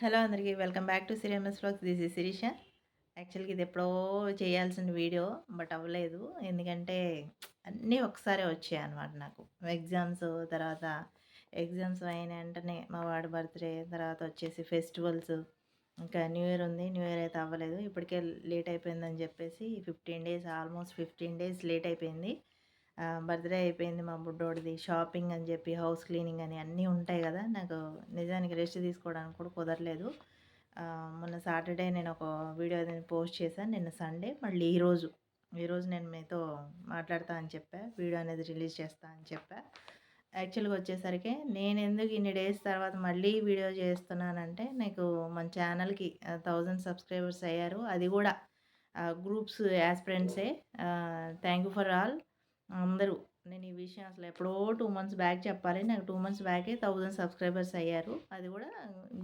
Hello అందరికీ welcome back to Siriyamas vlogs this is Sirisha. యాక్చువల్గా ఇది ఎప్పుడో చేయాల్సిన వీడియో బట్ అవ్వలేదు. ఎందుకంటే అన్నీ ఒకసారి వచ్చాయి అనమాట నాకు. ఎగ్జామ్స్ తర్వాత ఎగ్జామ్స్ అయిన వెంటనే మా వాడి బర్త్డే తర్వాత వచ్చేసి ఫెస్టివల్స్. ఇంకా న్యూ ఇయర్ ఉంది న్యూ ఇయర్ అయితే అవ్వలేదు. ఇప్పటికే లేట్ అయిపోయిందని చెప్పేసి fifteen days almost fifteen days late అయిపోయింది. బర్త్డే అయిపోయింది మా బుడ్డోడిది. షాపింగ్ అని చెప్పి హౌస్ క్లీనింగ్ అని అన్నీ ఉంటాయి కదా. నాకు నిజానికి రెస్ట్ తీసుకోవడానికి కూడా కుదరలేదు. మొన్న సాటర్డే నేను ఒక వీడియో పోస్ట్ చేశాను. నిన్న సండే. మళ్ళీ ఈరోజు ఈరోజు నేను మీతో మాట్లాడతా అని చెప్పా. వీడియో అనేది రిలీజ్ చేస్తా అని చెప్పా. యాక్చువల్గా వచ్చేసరికి నేను ఎందుకు ఇన్ని డేస్ తర్వాత మళ్ళీ వీడియో చేస్తున్నానంటే నాకు మన ఛానల్కి థౌజండ్ సబ్స్క్రైబర్స్ అయ్యారు. అది కూడా groups యాస్పిరెంట్సే. Thank you for all. అందరూ. నేను ఈ విషయం అసలు ఎప్పుడో టూ మంత్స్ బ్యాక్ చెప్పాలి. నాకు టూ మంత్స్ బ్యాకే థౌజండ్ సబ్స్క్రైబర్స్ అయ్యారు. అది కూడా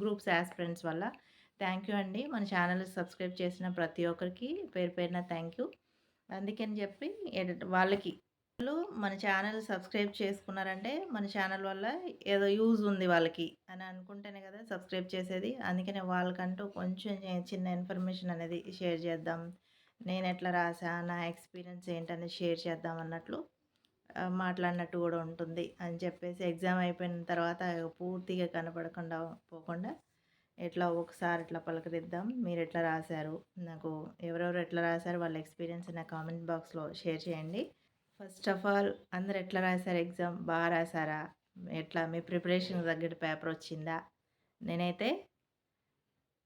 గ్రూప్స్ ఫ్రెండ్స్ వల్ల. థ్యాంక్ యూ అండి. మన ఛానల్ సబ్స్క్రైబ్ చేసిన ప్రతి ఒక్కరికి పేరు పేరున థ్యాంక్ యూ అందుకని చెప్పి వాళ్ళకి. వాళ్ళు మన ఛానల్ సబ్స్క్రైబ్ చేసుకున్నారంటే మన ఛానల్ వల్ల ఏదో యూజ్ ఉంది వాళ్ళకి అని అనుకుంటేనే కదా సబ్స్క్రైబ్ చేసేది. అందుకనే వాళ్ళకంటూ కొంచెం చిన్న ఇన్ఫర్మేషన్ అనేది షేర్ చేద్దాం. నేను ఎట్లా రాసా? నా ఎక్స్పీరియన్స్ ఏంటని షేర్ చేద్దాం అన్నట్లు మాట్లాడినట్టు కూడా ఉంటుంది. అని చెప్పేసి ఎగ్జామ్ అయిపోయిన తర్వాత పూర్తిగా కనపడకుండా పోకుండా ఎట్లా ఒకసారి ఇట్లా పలకరిద్దాం మీరు ఎట్లా రాశారు? నాకు ఎవరెవరు ఎట్లా రాశారు? వాళ్ళ ఎక్స్పీరియన్స్ నా కామెంట్ బాక్స్లో షేర్ చేయండి. ఫస్ట్ ఆఫ్ ఆల్ అందరు ఎట్లా రాశారు ఎగ్జామ్? బాగా రాశారా? ఎట్లా? మీ ప్రిపరేషన్ తగ్గట్టు పేపర్ వచ్చిందా? నేనైతే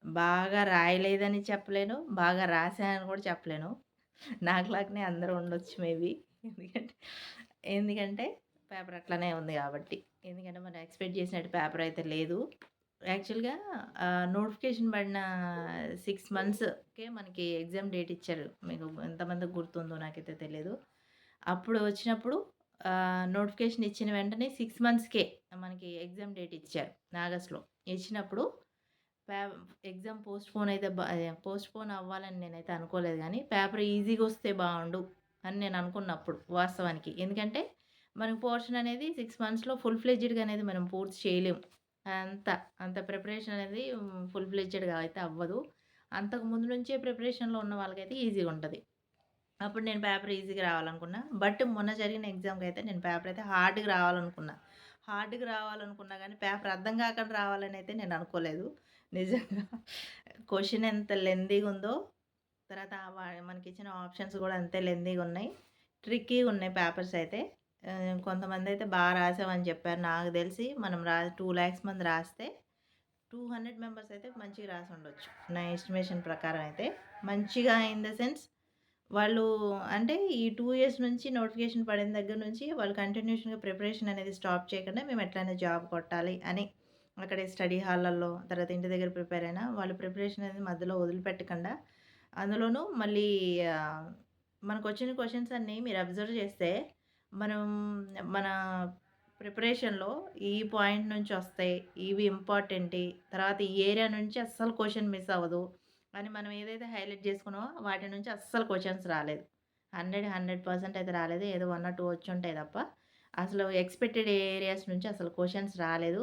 బాగా రాయలేదని చెప్పలేను బాగా రాశానని కూడా చెప్పలేను. నాకులాగానే అందరూ ఉండొచ్చు మేబీ. ఎందుకంటే ఎందుకంటే పేపర్ అట్లానే ఉంది కాబట్టి. ఎందుకంటే మనం ఎక్స్పెక్ట్ చేసినట్టు పేపర్ అయితే లేదు. యాక్చువల్గా నోటిఫికేషన్ పడిన సిక్స్ మంత్స్కే మనకి ఎగ్జామ్ డేట్ ఇచ్చారు. మీకు ఎంతమందికి గుర్తుందో నాకైతే తెలియదు అప్పుడు వచ్చినప్పుడు నోటిఫికేషన్ ఇచ్చిన వెంటనే సిక్స్ మంత్స్కే మనకి ఎగ్జామ్ డేట్ ఇచ్చారు ఆగస్ట్లో. ఇచ్చినప్పుడు ఎగ్జామ్ పోస్ట్ పోన్ అయితే పోస్ట్ పోన్ అవ్వాలని నేనైతే అనుకోలేదు కానీ పేపర్ ఈజీగా వస్తే బాగుండు అని నేను అనుకున్నప్పుడు వాస్తవానికి. ఎందుకంటే మనకు పోర్షన్ అనేది సిక్స్ మంత్స్లో ఫుల్ ఫ్లెడ్జ్డ్గా అనేది మనం పూర్తి చేయలేము. అంత అంత ప్రిపరేషన్ అనేది ఫుల్ ఫ్లెడ్జ్డ్గా అయితే అవ్వదు. అంతకు ముందు నుంచే ప్రిపరేషన్లో ఉన్న వాళ్ళకైతే ఈజీగా ఉంటుంది. అప్పుడు నేను పేపర్ ఈజీగా రావాలనుకున్నా. బట్ మొన్న జరిగిన ఎగ్జామ్కి అయితే నేను పేపర్ అయితే హార్డ్గా రావాలనుకున్నా. హార్డ్గా రావాలనుకున్నా కానీ పేపర్ అర్థం కాకుండా రావాలని అయితే నేను అనుకోలేదు. నిజంగా. క్వశ్చన్ ఎంత లెందీగా ఉందో తర్వాత మనకి ఇచ్చిన ఆప్షన్స్ కూడా అంతే లెందీగా ఉన్నాయి ట్రిక్కీగా ఉన్నాయి పేపర్స్ అయితే. కొంతమంది అయితే బాగా రాసామని చెప్పారు. నాకు తెలిసి మనం రా టూ ల్యాక్స్ మంది రాస్తే టూ హండ్రెడ్ మెంబర్స్ అయితే మంచిగా రాసి ఉండొచ్చు నా ఎస్టిమేషన్ ప్రకారం అయితే. మంచిగా ఇన్ ద సెన్స్ వాళ్ళు అంటే ఈ టూ ఇయర్స్ నుంచి నోటిఫికేషన్ పడిన దగ్గర నుంచి వాళ్ళు కంటిన్యూషన్గా ప్రిపరేషన్ అనేది స్టాప్ చేయకుండా మేము ఎట్లయినా జాబ్ కొట్టాలి అని అక్కడే స్టడీ హాళ్ళల్లో తర్వాత ఇంటి దగ్గర ప్రిపేర్ అయినా వాళ్ళు ప్రిపరేషన్ అనేది మధ్యలో వదిలిపెట్టకుండా అందులోనూ మళ్ళీ మనకు వచ్చిన క్వశ్చన్స్ అన్నీ మీరు అబ్జర్వ్ చేస్తే మనం మన ప్రిపరేషన్లో ఈ పాయింట్ నుంచి వస్తాయి ఇవి ఇంపార్టెంట్ తర్వాత ఈ ఏరియా నుంచి అస్సలు క్వశ్చన్ మిస్ అవ్వదు అని మనం ఏదైతే హైలైట్ చేసుకున్నామో వాటి నుంచి అస్సలు క్వశ్చన్స్ రాలేదు. హండ్రెడ్ హండ్రెడ్ పర్సెంట్ అయితే రాలేదు ఏదో వన్ ఆర్ టూ వచ్చి ఉంటాయి తప్ప. అసలు ఎక్స్పెక్టెడ్ ఏరియాస్ నుంచి అసలు క్వశ్చన్స్ రాలేదు.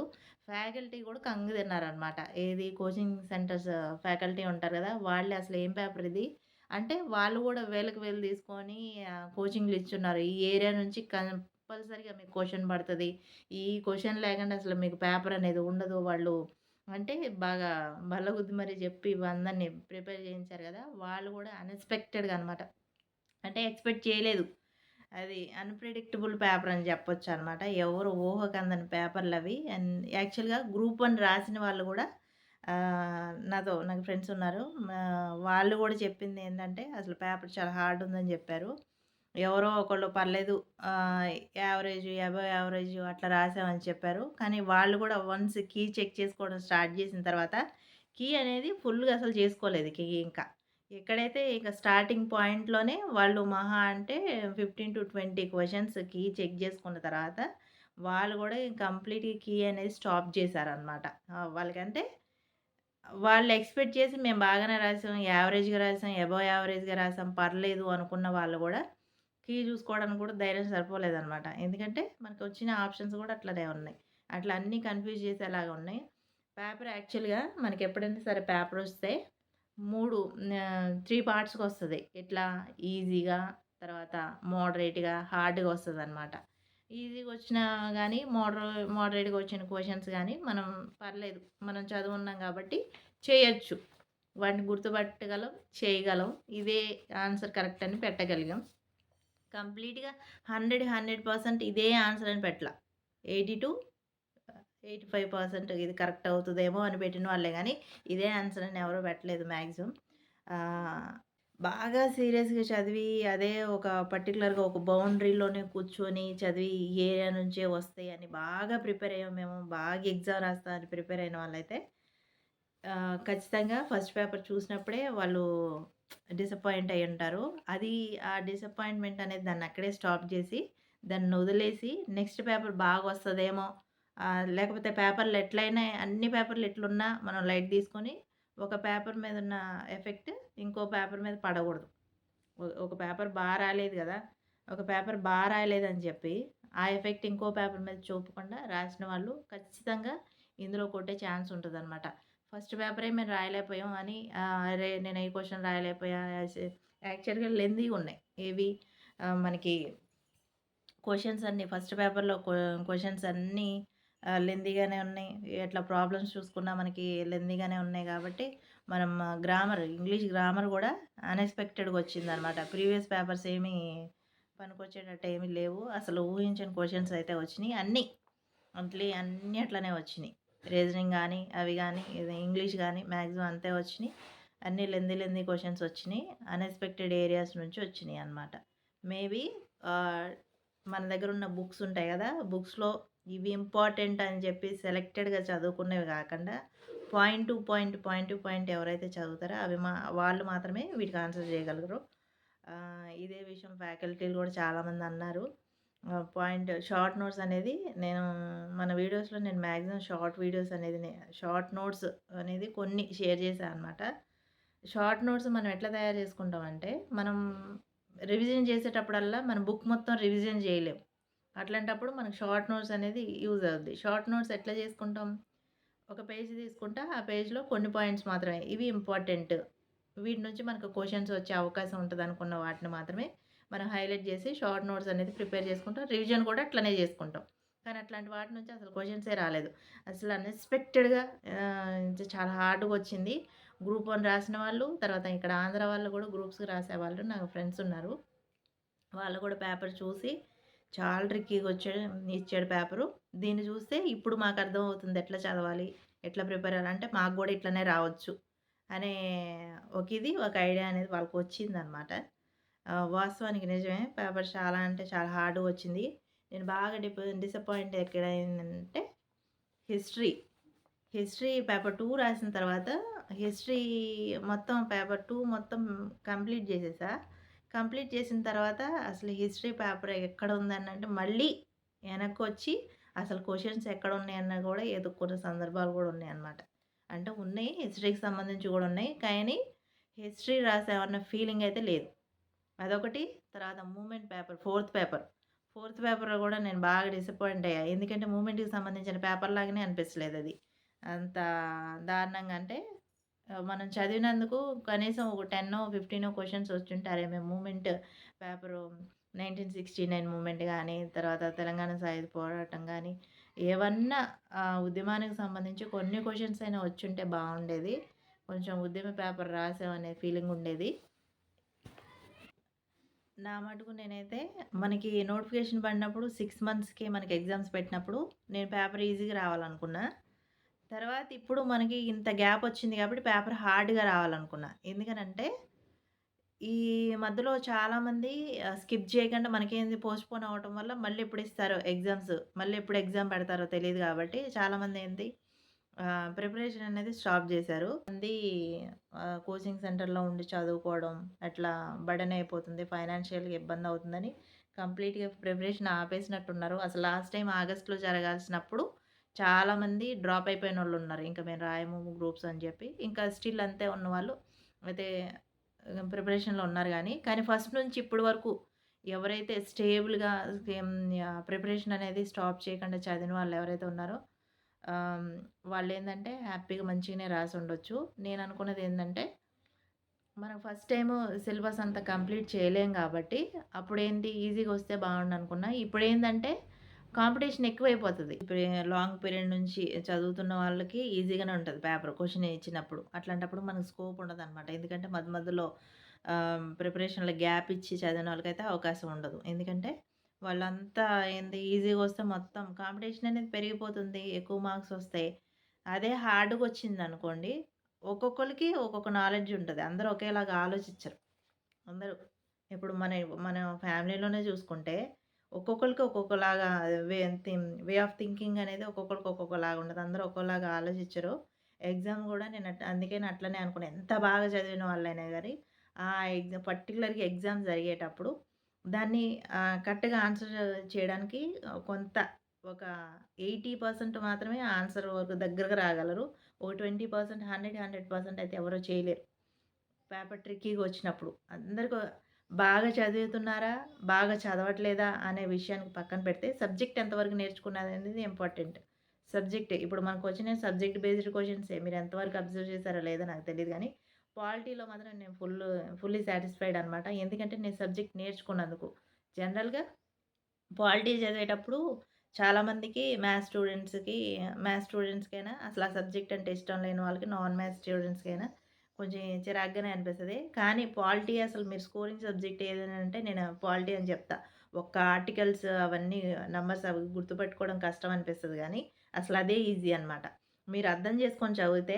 ఫ్యాకల్టీ కూడా కంగు తిన్నారనమాట ఏది కోచింగ్ సెంటర్స్ ఫ్యాకల్టీ ఉంటారు కదా వాళ్ళే అసలు ఏం పేపర్ ఇది? అంటే వాళ్ళు కూడా వేలకు వేలు తీసుకొని కోచింగ్లు ఇస్తున్నారు ఈ ఏరియా నుంచి కంపల్సరిగా మీకు క్వశ్చన్ పడుతుంది. ఈ క్వశ్చన్ లేకుండా అసలు మీకు పేపర్ అనేది ఉండదు వాళ్ళు. అంటే బాగా బల్లగుద్ది మరి చెప్పి అందరిని ప్రిపేర్ చేయించారు కదా వాళ్ళు కూడా అన్ఎక్స్పెక్టెడ్గా అనమాట అంటే ఎక్స్పెక్ట్ చేయలేదు. అది అన్ప్రిడిక్టబుల్ పేపర్ అని చెప్పొచ్చు అనమాట ఎవరు ఊహకందని పేపర్లు అవి అండ్ యాక్చువల్గా గ్రూప్ వన్ రాసిన వాళ్ళు కూడా నాతో నాకు ఫ్రెండ్స్ ఉన్నారు. వాళ్ళు కూడా చెప్పింది ఏంటంటే అసలు పేపర్ చాలా హార్డ్ ఉందని చెప్పారు. ఎవరో ఒకళ్ళు పర్లేదు యావరేజ్ అబో యావరేజ్ అట్లా రాసామని చెప్పారు. కానీ వాళ్ళు కూడా వన్స్ కీ చెక్ చేసుకోవడం స్టార్ట్ చేసిన తర్వాత కీ అనేది ఫుల్గా అసలు చేసుకోలేదు కీ ఇంకా. ఎక్కడైతే ఇక స్టార్టింగ్ పాయింట్లోనే వాళ్ళు మహా అంటే fifteen to twenty questions key check చేసుకున్న తర్వాత వాళ్ళు కూడా కంప్లీట్గా కీ అనేది స్టాప్ చేశారనమాట వాళ్ళకంటే వాళ్ళు ఎక్స్పెక్ట్ చేసి మేము బాగానే రాసాం యావరేజ్గా రాసాం ఎబో యావరేజ్గా రాసాం పర్లేదు అనుకున్న వాళ్ళు కూడా కీ చూసుకోవడానికి కూడా ధైర్యం సరిపోలేదనమాట ఎందుకంటే మనకు వచ్చిన ఆప్షన్స్ కూడా అట్లనే ఉన్నాయి. అట్లా అన్నీ కన్ఫ్యూజ్ చేసేలాగా ఉన్నాయి. పేపర్ యాక్చువల్‌గా మనకి ఎప్పుడైనా సరే పేపర్ వస్తే మూడు త్రీ పార్ట్స్‌కి వస్తుంది ఎట్లా ఈజీగా, తర్వాత మోడరేట్‌గా, హార్డ్‌గా వస్తుంది అనమాట ఈజీగా వచ్చినా కానీ మోడర మోడరేట్‌గా వచ్చిన క్వశ్చన్స్ కానీ మనం పర్లేదు. మనం చదువున్నాం కాబట్టి చేయొచ్చు. వాటిని గుర్తుపట్టగలం, చేయగలం. ఇదే ఆన్సర్ కరెక్ట్ అని పెట్టగలిగాం. కంప్లీట్‌గా 100, 100% ఇదే ఆన్సర్ అని పెట్టలా. 80-85% ఇది కరెక్ట్ అవుతుందేమో అని పెట్టిన వాళ్ళే. కానీ ఇదే ఆన్సర్ అని ఎవరు పెట్టలేదు మ్యాక్సిమం బాగా సీరియస్‌గా చదివి, అదే ఒక పర్టిక్యులర్‌గా ఒక బౌండరీలోనే కూర్చొని చదివి, ఏరియా నుంచే వస్తాయి అని బాగా ప్రిపేర్ అయ్యాం మేము. బాగా ఎగ్జామ్ రాస్తా అని ప్రిపేర్ అయిన వాళ్ళైతే ఖచ్చితంగా ఫస్ట్ పేపర్ చూసినప్పుడే వాళ్ళు డిసప్పాయింట్ అయి ఉంటారు. అది ఆ డిసప్పాయింట్‌మెంట్ అనేది దాన్ని అక్కడే స్టాప్ చేసి దాన్ని వదిలేసి నెక్స్ట్ పేపర్ బాగా వస్తుందేమో లేకపోతే పేపర్‌లు ఎట్లయినా అన్ని పేపర్‌లు ఎట్లున్నా మనం లైట్ తీసుకొని, ఒక పేపర్ మీద ఉన్న ఎఫెక్ట్ ఇంకో పేపర్ మీద పడకూడదు ఒక పేపర్ బాగా రాలేదు కదా ఒక పేపర్ బా రాయలేదని చెప్పి, ఆ ఎఫెక్ట్ ఇంకో పేపర్ మీద చూపకుండా రాసిన వాళ్ళు ఖచ్చితంగా ఇందులో కొట్టే ఛాన్స్ ఉంటుంది అనమాట ఫస్ట్ పేపరే మేము రాయలేకపోయాం అని అరే! నేను ఈ క్వశ్చన్ రాయలేకపోయా యాక్చువల్గా యాక్చువల్‌గా లెంథీగున్నాయి. ఏవి మనకి క్వశ్చన్స్ అన్నీ ఫస్ట్ పేపర్‌లో క్వశ్చన్స్ అన్నీ ఆహ్, ఉన్నాయి. ఎట్లా ప్రాబ్లమ్స్ చూసుకున్నా మనకి లెంథీగానే ఉన్నాయి కాబట్టి మనం గ్రామర్, ఇంగ్లీష్ గ్రామర్ కూడా అన్‌ఎక్స్‌పెక్టెడ్‌గా వచ్చిందనమాట. ప్రీవియస్ పేపర్స్ ఏమీ పనికొచ్చేటట్టు ఏమీ లేవు. అసలు ఊహించని క్వశ్చన్స్ అయితే వచ్చినాయి అన్నీ మంత్లీ అన్నీ అట్లనే వచ్చినాయి రీజనింగ్ కానీ అవి కానీ ఇంగ్లీష్ కానీ మ్యాక్సిమం అంతే వచ్చినాయి అన్నీ లెంది లెంది క్వశ్చన్స్ వచ్చినాయి అన్‌ఎక్స్‌పెక్టెడ్ ఏరియాస్ నుంచి వచ్చినాయి అనమాట. మేబీ మన దగ్గర ఉన్న బుక్స్ ఉంటాయి కదా బుక్స్‌లో ఇవి ఇంపార్టెంట్ అని చెప్పి సెలెక్టెడ్‌గా చదువుకున్నవి కాకుండా point to point, point to point ఎవరైతే చదువుతారో అవి మా వాళ్ళు మాత్రమే వీటికి ఆన్సర్ చేయగలరు. ఇదే విషయం ఫ్యాకల్టీలు కూడా చాలామంది అన్నారు. పాయింట్ షార్ట్ నోట్స్ అనేది నేను మన వీడియోస్‌లో నేను మ్యాక్సిమం షార్ట్ వీడియోస్ అనేది షార్ట్ నోట్స్ అనేది కొన్ని షేర్ చేశాను అనమాట. షార్ట్ నోట్స్ మనం ఎట్లా తయారు చేసుకుంటామంటే, మనం రివిజన్ చేసేటప్పుడల్లా మన బుక్ మొత్తం రివిజన్ చేయలేం. అట్లాంటప్పుడు మనకు షార్ట్ నోట్స్ అనేది యూజ్ అవుద్ది. షార్ట్ నోట్స్ ఎట్లా చేసుకుంటాం? ఒక పేజ్ తీసుకుంటా, ఆ పేజ్‌లో కొన్ని పాయింట్స్ మాత్రమే. ఇవి ఇంపార్టెంట్. వీటి నుంచి మనకు క్వశ్చన్స్ వచ్చే అవకాశం ఉంటుంది అనుకున్న వాటిని మాత్రమే మనం హైలైట్ చేసి షార్ట్ నోట్స్ అనేది ప్రిపేర్ చేసుకుంటాం. రివిజన్ కూడా అట్లనే చేసుకుంటాం. కానీ అట్లాంటి వాటి నుంచి అసలు క్వశ్చన్సే రాలేదు. అసలు అన్‌ఎక్స్‌పెక్టెడ్‌గా చాలా హార్డ్‌గా వచ్చింది. గ్రూప్ వన్ రాసిన వాళ్ళు, తర్వాత ఇక్కడ ఆంధ్ర వాళ్ళు కూడా గ్రూప్స్‌కి రాసేవాళ్ళు నాకు ఫ్రెండ్స్ ఉన్నారు. వాళ్ళు కూడా పేపర్ చూసి చాలా ట్రిక్కీగా వచ్చాడు ఇచ్చాడు పేపరు. దీన్ని చూస్తే ఇప్పుడు మాకు అర్థమవుతుంది ఎట్లా చదవాలి? ఎట్లా ప్రిపేర్ అవ్వాలి? అంటే మాకు కూడా ఇట్లనే రావచ్చు. అనే ఒక ఇది, ఒక ఐడియా అనేది వాళ్ళకి వచ్చిందనమాట. వాస్తవానికి నిజమే. పేపర్ చాలా అంటే చాలా హార్డ్ వచ్చింది. నేను బాగా డిప డిసప్పాయింట్ ఎక్కడయిందంటే హిస్టరీ. హిస్టరీ పేపర్ టూ రాసిన తర్వాత హిస్టరీ మొత్తం పేపర్ టూ మొత్తం కంప్లీట్ చేసేసా. కంప్లీట్ చేసిన తర్వాత అసలు హిస్టరీ పేపర్ ఎక్కడ ఉందనంటే మళ్ళీ వెనక్కి వచ్చి అసలు క్వశ్చన్స్ ఎక్కడ ఎక్కడున్నాయన్నా కూడా ఎదుర్కొన్న సందర్భాలు గూడా ఉన్నాయన్నమాట. అంటే ఉన్నాయి. హిస్టరీకి సంబంధించి కూడా ఉన్నాయి. కానీ హిస్టరీ రాసామన్న ఫీలింగ్ అయితే లేదు. అదొకటి. తర్వాత movement paper fourth paper. Fourth పేపర్‌లో కూడా నేను బాగా డిసప్పాయింట్ అయ్యా. ఎందుకంటే మూమెంట్కి సంబంధించిన పేపర్ లాగానే అది అంత దారుణంగా అంటే మనం చదివినందుకు కనీసం ఒక 10నో, 15నో క్వశ్చన్స్ వచ్చుంటే మూమెంట్ మేము నైన్టీన్ పేపరు 1969 మూవ్‌మెంట్ గానీ, తర్వాత తెలంగాణ సాయుధ పోరాటం కానీ ఏవన్నా ఉద్యమానికి సంబంధించి కొన్ని క్వశ్చన్స్ అయినా వచ్చుంటే బాగుండేది కొంచెం ఉద్యమ పేపర్ రాసామనే ఫీలింగ్ ఉండేది. నా మటుకు నేనైతే మనకి నోటిఫికేషన్ పడినప్పుడు సిక్స్ మంత్స్‌కి మనకి ఎగ్జామ్స్ పెట్టినప్పుడు నేను పేపర్ ఈజీగా రావాలనుకున్నా. తర్వాత ఇప్పుడు మనకి ఇంత గ్యాప్ వచ్చింది కాబట్టి పేపర్ హార్డ్‌గా రావాలనుకున్నా. ఎందుకనంటే ఈ మధ్యలో చాలామంది స్కిప్ చేయకుండా మనకేంది పోస్ట్‌పోన్ అవ్వటం వల్ల మళ్ళీ ఎప్పుడు ఇస్తారో ఎగ్జామ్స్, మళ్ళీ ఎప్పుడు ఎగ్జామ్ పెడతారో తెలియదు కాబట్టి చాలామంది ఏంది ప్రిపరేషన్ అనేది స్టాప్ చేశారు మంది కోచింగ్ సెంటర్‌లో ఉండి చదువుకోవడం అట్లా బడన్ అయిపోతుంది. ఫైనాన్షియల్‌గా ఇబ్బంది అవుతుందని కంప్లీట్‌గా ప్రిపరేషన్ ఆపేసినట్టున్నారు. అసలు లాస్ట్ టైం ఆగస్ట్‌లో జరగాల్సినప్పుడు చాలామంది డ్రాప్ అయిపోయిన వాళ్ళు ఉన్నారు. ఇంకా మేము రాయము గ్రూప్స్ అని చెప్పి. ఇంకా స్టిల్ అంతే ఉన్నవాళ్ళు అయితే ప్రిపరేషన్‌లో ఉన్నారు కానీ కానీ ఫస్ట్ నుంచి ఇప్పటి వరకు ఎవరైతే స్టేబుల్‌గా ప్రిపరేషన్ అనేది స్టాప్ చేయకుండా చదివిన వాళ్ళు ఎవరైతే ఉన్నారో వాళ్ళు ఏంటంటే హ్యాపీగా మంచిగానే రాసి ఉండవచ్చు నేను అనుకున్నది ఏంటంటే మనం ఫస్ట్ టైం సిలబస్ అంతా కంప్లీట్ చేయలేం కాబట్టి అప్పుడేంటి ఈజీగా వస్తే బాగుండనుకున్నా ఇప్పుడు ఏంటంటే కాంపిటీషన్ ఎక్కువైపోతుంది ఇప్పుడు లాంగ్ పీరియడ్ నుంచి చదువుతున్న వాళ్ళకి ఈజీగానే ఉంటుంది పేపర్ క్వశ్చన్ ఇచ్చినప్పుడు. అట్లాంటప్పుడు మనకు స్కోప్ ఉండదు అనమాట ఎందుకంటే మధ్య మధ్యలో ప్రిపరేషన్‌లో గ్యాప్ ఇచ్చి చదివిన వాళ్ళకైతే అవకాశం ఉండదు. ఎందుకంటే వాళ్ళంతా ఏంది ఈజీగా వస్తే మొత్తం కాంపిటీషన్ అనేది పెరిగిపోతుంది. ఎక్కువ మార్క్స్ వస్తాయి. అదే హార్డ్‌గా వచ్చింది అనుకోండి ఒక్కొక్కరికి ఒక్కొక్క నాలెడ్జ్ ఉంటుంది అందరూ ఒకేలాగా ఆలోచించరు. అందరూ ఇప్పుడు మన మన ఫ్యామిలీలోనే చూసుకుంటే ఒక్కొక్కరికి ఒక్కొక్కలాగా వే వే ఆఫ్ థింకింగ్ అనేది ఒక్కొక్కరికి ఒక్కొక్కలాగా ఉండదు అందరూ ఒక్కోలాగా ఆలోచించరు. ఎగ్జామ్ కూడా నేను అందుకే నేను అట్లనే అనుకున్నా. ఎంత బాగా చదివిన వాళ్ళైనా కానీ ఆ ఎగ్జామ్ పర్టిక్యులర్‌గా ఎగ్జామ్ జరిగేటప్పుడు దాన్ని కరెక్ట్‌గా ఆన్సర్ చేయడానికి కొంత ఒక 80% మాత్రమే ఆన్సర్ వరకు దగ్గరగా రాగలరు. ఒక 20% 100, 100% అయితే ఎవరో చేయలేరు. పేపర్ ట్రిక్కీగా వచ్చినప్పుడు. అందరికీ బాగా చదువుతున్నారా? బాగా చదవట్లేదా? అనే విషయానికి పక్కన పెడితే సబ్జెక్ట్ ఎంతవరకు నేర్చుకున్నారనేది ఇంపార్టెంట్. సబ్జెక్ట్ ఇప్పుడు మనకు వచ్చిన సబ్జెక్ట్ బేస్డ్ క్వెషన్సే. మీరు ఎంతవరకు అబ్జర్వ్ చేశారో లేదో నాకు తెలియదు కానీ పాలిటీలో మాత్రం నేను ఫుల్ ఫుల్లీ సాటిస్ఫైడ్ అనమాట. ఎందుకంటే నేను సబ్జెక్ట్ నేర్చుకున్నందుకు. జనరల్‌గా పాలిటీ చదివేటప్పుడు చాలామందికి మ్యాథ్స్ స్టూడెంట్స్‌కి మ్యాథ్స్ స్టూడెంట్స్‌కైనా అసలు ఆ సబ్జెక్ట్ అంటే ఇష్టం లేని వాళ్ళకి నాన్ మ్యాథ్స్ స్టూడెంట్స్‌కైనా కొంచెం చిరాగ్గానే అనిపిస్తుంది కానీ పాలిటీ అసలు మీరు స్కోరింగ్ సబ్జెక్ట్ ఏదైనా అంటే నేను పాలిటీ అని చెప్తా. ఒక్క ఆర్టికల్స్ అవన్నీ నంబర్స్ అవి గుర్తుపెట్టుకోవడం కష్టం అనిపిస్తుంది కానీ అసలు అదే ఈజీ అనమాట. మీరు అర్థం చేసుకొని చదివితే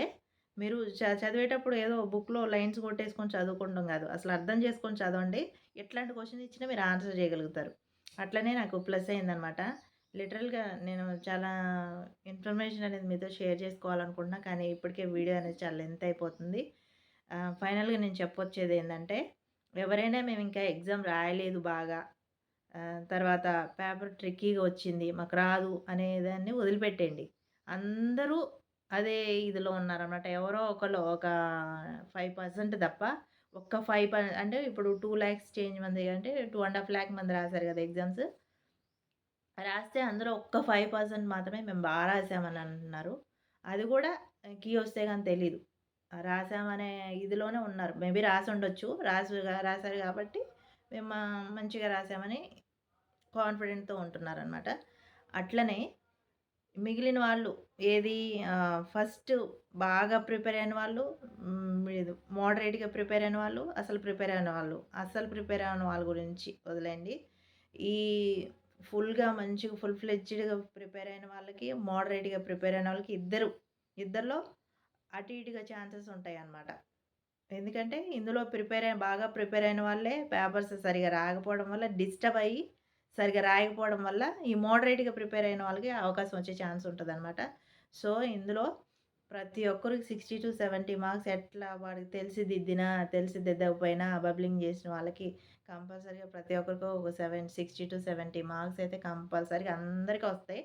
మీరు చ చదివేటప్పుడు ఏదో బుక్‌లో లైన్స్ కొట్టేసుకొని చదువుకుంటాం కాదు అసలు అర్థం చేసుకొని చదవండి. ఎట్లాంటి క్వశ్చన్ ఇచ్చినా మీరు ఆన్సర్ చేయగలుగుతారు. అట్లనే నాకు ప్లస్ అయిందనమాట. లిటరల్‌గా నేను చాలా ఇన్ఫర్మేషన్ అనేది మీతో షేర్ చేసుకోవాలనుకుంటున్నా. కానీ ఇప్పటికే వీడియో అనేది చాలా లెంత్ అయిపోతుంది. ఫైనల్‌గా నేను చెప్పొచ్చేది ఏంటంటే ఎవరైనా మేము ఇంకా ఎగ్జామ్ రాయలేదు బాగా, తర్వాత పేపర్ ట్రిక్కీగా వచ్చింది, మాకు రాదు అనేదాన్ని వదిలిపెట్టండి అందరూ అదే ఇదిలో ఉన్నారన్నమాట ఎవరో ఒకరు ఒక ఫైవ్ పర్సెంట్ తప్ప ఒక్క ఫైవ్ పర్ అంటే ఇప్పుడు టూ ల్యాక్స్ చేంజ్ మంది అంటే 2,50,000 మంది రాశారు కదా ఎగ్జామ్స్. రాస్తే అందులో ఒక్క ఫైవ్ పర్సెంట్ మాత్రమే మేము బాగా రాసామని అంటున్నారు. అది కూడా కీ వస్తే కానీ తెలీదు. రాసామనే ఇదిలోనే ఉన్నారు. మేబీ రాసి ఉండొచ్చు రాసు రాశారు కాబట్టి మేము మంచిగా రాసామని కాన్ఫిడెంట్‌తో ఉంటున్నారనమాట. అట్లనే మిగిలిన వాళ్ళు ఏది ఫస్ట్ బాగా ప్రిపేర్ అయిన వాళ్ళు, ఇది మోడరేట్‌గా ప్రిపేర్ అయిన వాళ్ళు, అసలు ప్రిపేర్ అయిన వాళ్ళు. అస్సలు ప్రిపేర్ అయిన వాళ్ళ గురించి వదిలేయండి. ఈ ఫుల్‌గా మంచిగా ఫుల్ ఫ్లెడ్జ్డ్‌గా ప్రిపేర్ అయిన వాళ్ళకి, మోడరేట్‌గా ప్రిపేర్ అయిన వాళ్ళకి ఇద్దరు ఇద్దరిలో అటు ఇటుగా ఛాన్సెస్ ఉంటాయి అన్నమాట ఎందుకంటే ఇందులో ప్రిపేర్ అయిన బాగా ప్రిపేర్ అయిన వాళ్ళే పేపర్స్ సరిగా రాకపోవడం వల్ల డిస్టర్బ్ అయ్యి, సరిగ్గా రాయకపోవడం వల్ల ఈ మోడరేట్‌గా ప్రిపేర్ అయిన వాళ్ళకి అవకాశం వచ్చే ఛాన్స్ ఉంటుంది అనమాట సో, ఇందులో ప్రతి ఒక్కరికి 60-70 మార్క్స్ ఎట్లా వాడికి తెలిసి దిద్దినా, తెలిసి దిద్దకపోయినా బబ్లింగ్ చేసిన వాళ్ళకి కంపల్సరీగా ప్రతి ఒక్కరికి ఒక సెవెన్ 60-70 మార్క్స్ అయితే కంపల్సరీగా అందరికి వస్తాయి.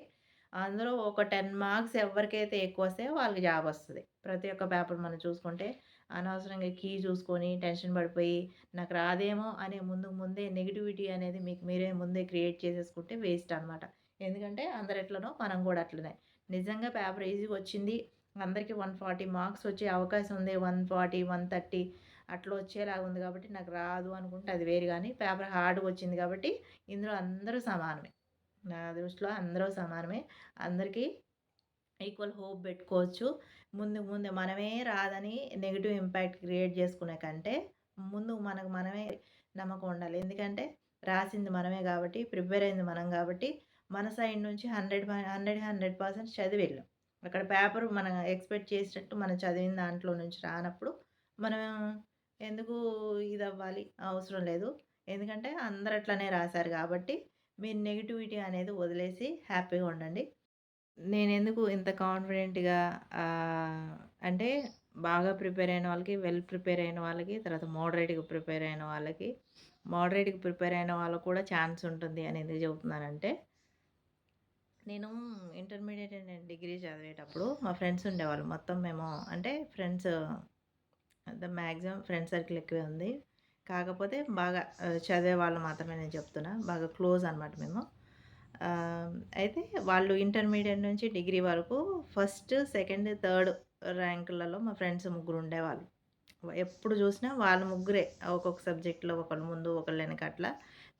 అందులో ఒక 10 మార్క్స్ ఎవరికైతే వస్తే వాళ్ళకి జాబ్ వస్తుంది ప్రతి ఒక్క పేపర్ మనం చూసుకుంటే అనవసరంగా కీ చూసుకొని టెన్షన్ పడిపోయి నాకు రాదేమో అనే ముందు ముందే నెగటివిటీ అనేది మీకు మీరే ముందే క్రియేట్ చేసేసుకుంటే వేస్ట్ అనమాట. ఎందుకంటే అందరు ఎట్లనో మనం కూడా అట్లనే. నిజంగా పేపర్ ఈజీగా వచ్చింది. అందరికీ వన్ ఫార్టీ మార్క్స్ వచ్చే అవకాశం ఉంది. 140, 130 అట్లా వచ్చేలాగా ఉంది కాబట్టి నాకు రాదు అనుకుంటే అది వేరు కానీ పేపర్ హార్డ్‌గా వచ్చింది కాబట్టి ఇందులో అందరూ సమానమే. నా దృష్టిలో అందరూ సమానమే. అందరికీ ఈక్వల్ హోప్ పెట్టుకోవచ్చు. ముందుకు ముందే మనమే రాదని నెగిటివ్ ఇంపాక్ట్ క్రియేట్ చేసుకునే కంటే, ముందు మనకు మనమే నమ్మకం ఉండాలి. ఎందుకంటే రాసింది మనమే కాబట్టి ప్రిపేర్ అయింది మనం కాబట్టి మన సైడ్ నుంచి 100 ప 100, 100% చదివెళ్ళాం. అక్కడ పేపర్ మనం ఎక్స్‌పెక్ట్ చేసినట్టు మనం చదివిన దాంట్లో నుంచి రానప్పుడు, మనం ఎందుకు ఇది అవ్వాలి అవసరం లేదు. ఎందుకంటే అందరు అట్లనే రాశారు కాబట్టి మీరు నెగటివిటీ అనేది వదిలేసి హ్యాపీగా ఉండండి. నేను ఎందుకు ఇంత కాన్ఫిడెంట్‌గా అంటే బాగా ప్రిపేర్ అయిన వాళ్ళకి, వెల్ ప్రిపేర్ అయిన వాళ్ళకి, తర్వాత మోడరేట్‌గా ప్రిపేర్ అయిన వాళ్ళకి, మోడరేట్‌గా ప్రిపేర్ అయిన వాళ్ళకు కూడా ఛాన్స్ ఉంటుంది అని ఎందుకు చెబుతున్నానంటే నేను ఇంటర్మీడియట్ అండ్ డిగ్రీ చదివేటప్పుడు మా ఫ్రెండ్స్ ఉండేవాళ్ళు. మొత్తం మేము అంటే friends the maximum friend circle ఎక్కువే ఉంది. కాకపోతే బాగా చదివే చదివేవాళ్ళు మాత్రమే నేను చెప్తున్నా. బాగా క్లోజ్ అనమాట మేము. అయితే వాళ్ళు ఇంటర్మీడియట్ నుంచి డిగ్రీ వరకు ఫస్ట్, సెకండ్, థర్డ్ ర్యాంకులలో మా ఫ్రెండ్స్ ముగ్గురు ఉండేవాళ్ళు. ఎప్పుడు చూసినా వాళ్ళు ముగ్గురే ఒక్కొక్క సబ్జెక్ట్‌లో ఒకళ్ళు ముందు, ఒకళ్ళు వెనక అట్లా.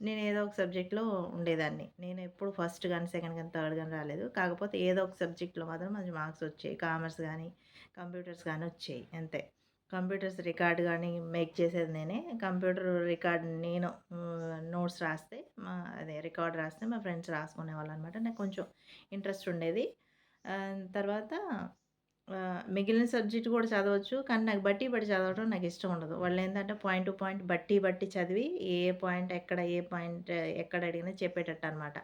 నేను ఏదో ఒక సబ్జెక్ట్‌లో ఉండేదాన్ని. నేను ఎప్పుడు ఫస్ట్ కానీ సెకండ్ కానీ థర్డ్ కానీ రాలేదు. కాకపోతే ఏదో ఒక సబ్జెక్ట్‌లో మాత్రం మంచి మార్క్స్ వచ్చాయి. కామర్స్ కానీ కంప్యూటర్స్ కానీ వచ్చాయి అంతే. కంప్యూటర్స్ రికార్డ్ కానీ మేక్ చేసేది నేనే. కంప్యూటర్ రికార్డ్ నేను నోట్స్ రాస్తే మా అదే రికార్డ్ రాస్తే మా ఫ్రెండ్స్ రాసుకునేవాళ్ళనమాట. నాకు కొంచెం ఇంట్రెస్ట్ ఉండేది. తర్వాత మిగిలిన సబ్జెక్ట్ కూడా చదవచ్చు. కానీ నాకు బట్టి బట్టి చదవడం నాకు ఇష్టం ఉండదు. వాళ్ళు ఏంటంటే పాయింట్ టు పాయింట్ బట్టి బట్టి చదివి ఏ పాయింట్ ఎక్కడ, ఏ పాయింట్ ఎక్కడ అడిగినా చెప్పేటట్టు అనమాట.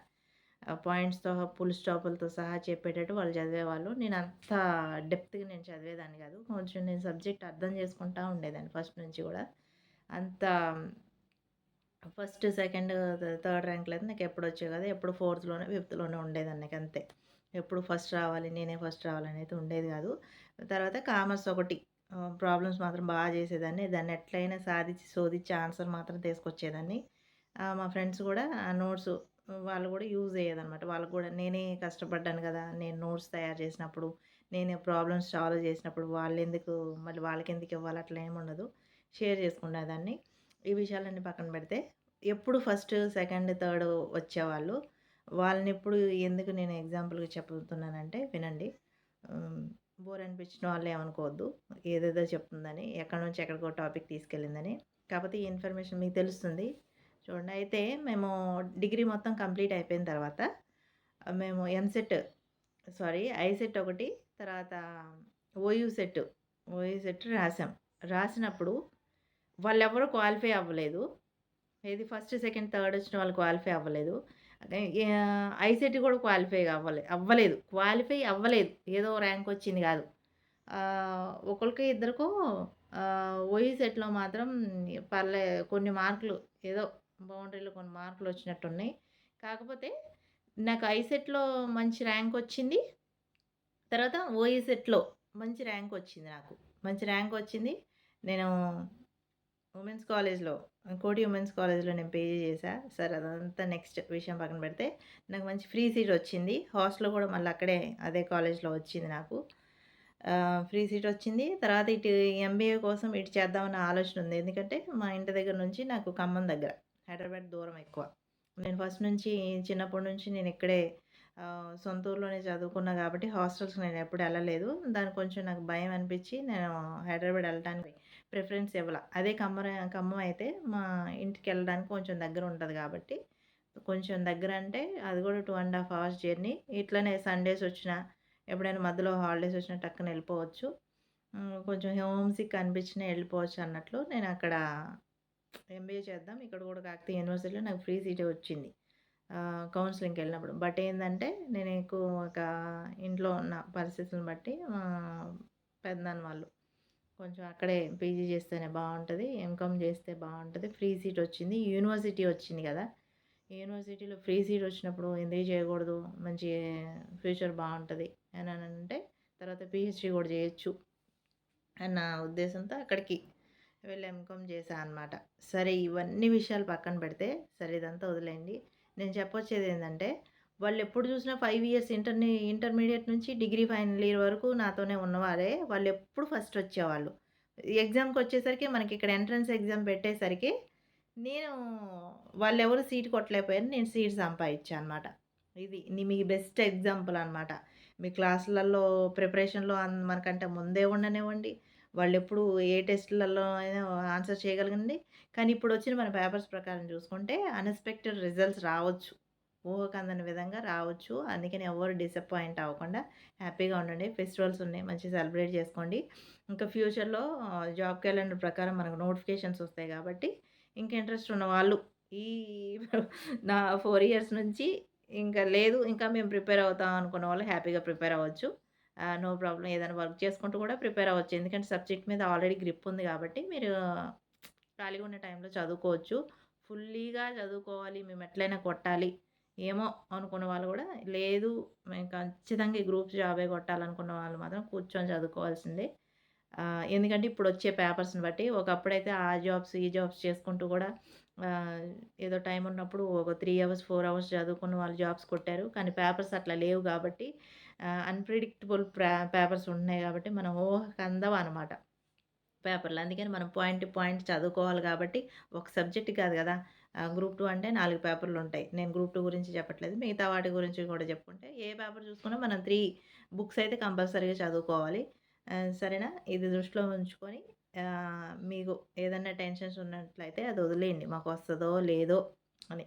పాయింట్స్‌తో పుల్ స్టాపులతో సహా చెప్పేటట్టు వాళ్ళు చదివేవాళ్ళు. నేను అంత డెప్త్‌గా నేను చదివేదాన్ని కాదు. కొంచెం నేను సబ్జెక్ట్ అర్థం చేసుకుంటా ఉండేదాన్ని ఫస్ట్ నుంచి కూడా. అంత ఫస్ట్, సెకండ్, థర్డ్ ర్యాంక్‌లో అయితే నాకు ఎప్పుడు వచ్చేవి కదా ఎప్పుడు ఫోర్త్‌లోనే, ఫిఫ్త్‌లోనే ఉండేదాన్ని నాకు అంతే. ఎప్పుడు ఫస్ట్ రావాలి, నేనే ఫస్ట్ రావాలని అయితే ఉండేది కాదు. తర్వాత కామర్స్ ఒకటి ప్రాబ్లమ్స్ మాత్రం బాగా చేసేదాన్ని. దాన్ని ఎట్లయినా సాధించి, శోధించి ఆన్సర్ మాత్రం తీసుకొచ్చేదాన్ని. మా ఫ్రెండ్స్ కూడా ఆ నోట్స్ వాళ్ళు కూడా యూజ్ అయ్యేదన్నమాట వాళ్ళు కూడా నేనే కష్టపడ్డాను కదా! నేను నోట్స్ తయారు చేసినప్పుడు, నేనే ప్రాబ్లమ్స్ సాల్వ్ చేసినప్పుడు వాళ్ళెందుకు మళ్ళీ వాళ్ళకెందుకు ఇవ్వాలి అట్లా ఏమి ఉండదు. షేర్ చేసుకునేదాన్ని. ఈ విషయాలన్నీ పక్కన పెడితే ఎప్పుడు ఫస్ట్, సెకండ్, థర్డ్ వచ్చేవాళ్ళు. వాళ్ళని ఎప్పుడు ఎందుకు నేను ఎగ్జాంపుల్‌గా చెప్తున్నానంటే వినండి. బోర్ అనిపించిన వాళ్ళు ఏమనుకోవద్దు. ఏదేదో చెప్తుందని, ఎక్కడి నుంచి ఎక్కడికో టాపిక్ తీసుకెళ్ళిందని. కాకపోతే ఈ ఇన్ఫర్మేషన్ మీకు తెలుస్తుంది. చూడండి అయితే మేము డిగ్రీ మొత్తం కంప్లీట్ అయిపోయిన తర్వాత మేము ఎంసెట్ సారీ ఐసెట్ ఒకటి తర్వాత ఓయూ సెట్, ఓయూ సెట్ రాసాం. రాసినప్పుడు వాళ్ళెవరు క్వాలిఫై అవ్వలేదు. ఏది ఫస్ట్, సెకండ్, థర్డ్ వచ్చిన వాళ్ళు క్వాలిఫై అవ్వలేదు. ఐసెట్ కూడా క్వాలిఫై అవ్వలేదు అవ్వలేదు. క్వాలిఫై అవ్వలేదు. ఏదో ర్యాంక్ వచ్చింది కాదు. ఒకరికి ఇద్దరికో ఓయూ సెట్‌లో మాత్రం పర్లే కొన్ని మార్కులు ఏదో బౌండరీలో కొన్ని మార్కులు వచ్చినట్టున్నాయి. కాకపోతే నాకు ఐసెట్‌లో మంచి ర్యాంక్ వచ్చింది. తర్వాత ఓయూ సెట్‌లో మంచి ర్యాంక్ వచ్చింది నాకు. మంచి ర్యాంక్ వచ్చింది. నేను ఉమెన్స్ కాలేజ్‌లో కోటి ఉమెన్స్ కాలేజ్‌లో నేను పీజీ చేశా. సార్ అదంతా నెక్స్ట్ విషయం పక్కన పెడితే నాకు మంచి ఫ్రీ సీట్ వచ్చింది. హాస్టల్ కూడా మళ్ళీ అక్కడే అదే కాలేజ్‌లో వచ్చింది నాకు. ఫ్రీ సీట్ వచ్చింది. తర్వాత ఇటు ఎంబీఏ కోసం ఇటు చేద్దామన్న ఆలోచన ఉంది. ఎందుకంటే మా ఇంటి దగ్గర నుంచి నాకు ఖమ్మం దగ్గర. హైదరాబాద్ దూరం ఎక్కువ. నేను ఫస్ట్ నుంచి చిన్నప్పటి నుంచి నేను ఇక్కడే సొంత ఊర్లోనే చదువుకున్నా కాబట్టి హాస్టల్స్‌కి నేను ఎప్పుడు వెళ్ళలేదు దానికి కొంచెం నాకు భయం అనిపించి నేను హైదరాబాద్ వెళ్ళటానికి ప్రిఫరెన్స్ ఇవ్వాల అదే ఖమ్మం ఖమ్మం అయితే మా ఇంటికి వెళ్ళడానికి కొంచెం దగ్గర ఉంటుంది కాబట్టి కొంచెం దగ్గర అంటే అది కూడా two and half hours journey. ఇట్లనే సండేస్ వచ్చినా, ఎప్పుడైనా మధ్యలో హాలిడేస్ వచ్చినా టక్కున వెళ్ళిపోవచ్చు. కొంచెం హోమ్ సిక్ అనిపించిన వెళ్ళిపోవచ్చు అన్నట్లు నేను అక్కడ ఎంబీఏ చేద్దాం. ఇక్కడ కూడా కాకతీయ యూనివర్సిటీలో నాకు ఫ్రీ సీటే వచ్చింది. కౌన్సిలింగ్‌కి వెళ్ళినప్పుడు. బట్ ఏంటంటే నేను ఎక్కువ ఒక ఇంట్లో ఉన్న పరిస్థితులను బట్టి మా పెదనాన్న వాళ్ళు కొంచెం అక్కడే పీజీ చేస్తేనే బాగుంటుంది ఎంకామ్ చేస్తే బాగుంటుంది ఫ్రీ సీట్ వచ్చింది. యూనివర్సిటీ వచ్చింది కదా! యూనివర్సిటీలో ఫ్రీ సీట్ వచ్చినప్పుడు ఎందుకు చేయకూడదు? మంచి ఫ్యూచర్ బాగుంటుంది అని అంటే తర్వాత పిహెచ్డి కూడా చేయొచ్చు అన్న ఉద్దేశంతో అక్కడికి వెళ్ళి ఎంకామ్ చేశాను అనమాట. సరే ఇవన్నీ విషయాలు పక్కన పెడితే సరే ఇదంతా వదిలేయండి. నేను చెప్పొచ్చేది ఏంటంటే వాళ్ళు ఎప్పుడు చూసినా ఫైవ్ ఇయర్స్ ఇంటర్‌ని ఇంటర్మీడియట్ నుంచి డిగ్రీ ఫైనల్ ఇయర్ వరకు నాతోనే ఉన్నవారే వాళ్ళు ఎప్పుడు ఫస్ట్ వచ్చేవాళ్ళు. ఎగ్జామ్‌కి వచ్చేసరికి మనకి ఇక్కడ ఎంట్రన్స్ ఎగ్జామ్ పెట్టేసరికి నేను వాళ్ళు ఎవరు సీట్ కొట్టలేకపోయారు. నేను సీట్ సంపాదించాను అనమాట. ఇది నీ మీకు బెస్ట్ ఎగ్జాంపుల్ అనమాట. మీ క్లాసులలో ప్రిపరేషన్‌లో మనకంటే ముందే ఉండనివ్వండి. వాళ్ళు ఎప్పుడు ఏ టెస్ట్‌లలో అయినా ఆన్సర్ చేయగలగండి. కానీ ఇప్పుడు వచ్చిన మన పేపర్స్ ప్రకారం చూసుకుంటే అన్‌ఎక్స్‌పెక్టెడ్ రిజల్ట్స్ రావచ్చు. ఊహకందని విధంగా రావచ్చు. అందుకని ఎవ్వరు డిసప్పాయింట్ అవ్వకుండా హ్యాపీగా ఉండండి. ఫెస్టివల్స్ ఉన్నాయి. మంచిగా సెలబ్రేట్ చేసుకోండి. ఇంకా ఫ్యూచర్‌లో జాబ్ క్యాలెండర్ ప్రకారం మనకు నోటిఫికేషన్స్ వస్తాయి కాబట్టి ఇంకా ఇంట్రెస్ట్ ఉన్న వాళ్ళు ఈ నా ఫోర్ ఇయర్స్ నుంచి ఇంకా లేదు ఇంకా మేము ప్రిపేర్ అవుతాం అనుకున్న వాళ్ళు హ్యాపీగా ప్రిపేర్ అవ్వచ్చు. నో ప్రాబ్లమ్ ఏదైనా వర్క్ చేసుకుంటూ కూడా ప్రిపేర్ అవ్వచ్చు. ఎందుకంటే సబ్జెక్ట్ మీద ఆల్రెడీ గ్రిప్ ఉంది కాబట్టి మీరు ఖాళీగా ఉన్న టైంలో చదువుకోవచ్చు. ఫుల్లీగా చదువుకోవాలి. మేము ఎట్లైనా కొట్టాలి. ఏమో అనుకున్న వాళ్ళు కూడా లేదు మేము ఖచ్చితంగా ఈ గ్రూప్ జాబే కొట్టాలనుకున్న వాళ్ళు మాత్రం కూర్చొని చదువుకోవాల్సిందే. ఎందుకంటే ఇప్పుడు వచ్చే పేపర్స్‌ని బట్టి ఒకప్పుడైతే ఆ జాబ్స్, ఈ జాబ్స్ చేసుకుంటూ కూడా ఏదో టైం ఉన్నప్పుడు ఒక త్రీ అవర్స్, ఫోర్ అవర్స్ చదువుకున్న వాళ్ళు జాబ్స్ కొట్టారు. కానీ పేపర్స్ అట్లా లేవు కాబట్టి అన్ప్రిడిక్టబుల్ పేపర్స్ ఉన్నాయి కాబట్టి మనం ఊహకు అందవనమాట పేపర్‌లు. అందుకని మనం పాయింట్ పాయింట్ చదువుకోవాలి కాబట్టి ఒక సబ్జెక్ట్ కాదు కదా గ్రూప్ టూ అంటే నాలుగు పేపర్లు ఉంటాయి నేను గ్రూప్ టూ గురించి చెప్పట్లేదు. మిగతా వాటి గురించి కూడా చెప్పుకుంటే ఏ పేపర్ చూసుకున్నా మనం త్రీ బుక్స్ అయితే కంపల్సరీగా చదువుకోవాలి. సరేనా? ఇది దృష్టిలో ఉంచుకొని మీకు ఏదన్నా టెన్షన్స్ ఉన్నట్లయితే అది వదిలేయండి. మాకు వస్తుందో లేదో అని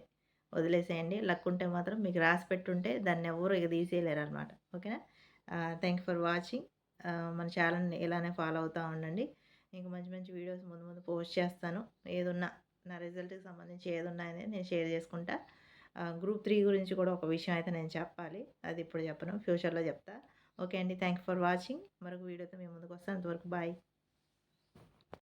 వదిలేసేయండి. లక్ ఉంటే మాత్రం మీకు రాసి పెట్టుంటే దాన్ని ఎవరు ఇక తీసేయలేరు అనమాట ఓకేనా? Thank for watching. మన ఛానల్ని ఇలానే ఫాలో అవుతూ ఉండండి. ఇంకా మంచి మంచి వీడియోస్ ముందు ముందు పోస్ట్ చేస్తాను. ఏదున్నా నా రిజల్ట్‌కి సంబంధించి ఏదున్నా అనేది నేను షేర్ చేసుకుంటా. గ్రూప్ త్రీ గురించి కూడా ఒక విషయం అయితే నేను చెప్పాలి. అది ఇప్పుడు చెప్పను. ఫ్యూచర్‌లో చెప్తా. ఓకే అండి. Thank for watching. మరొక వీడియోతో మీ ముందుకొస్తాను. అంతవరకు బాయ్.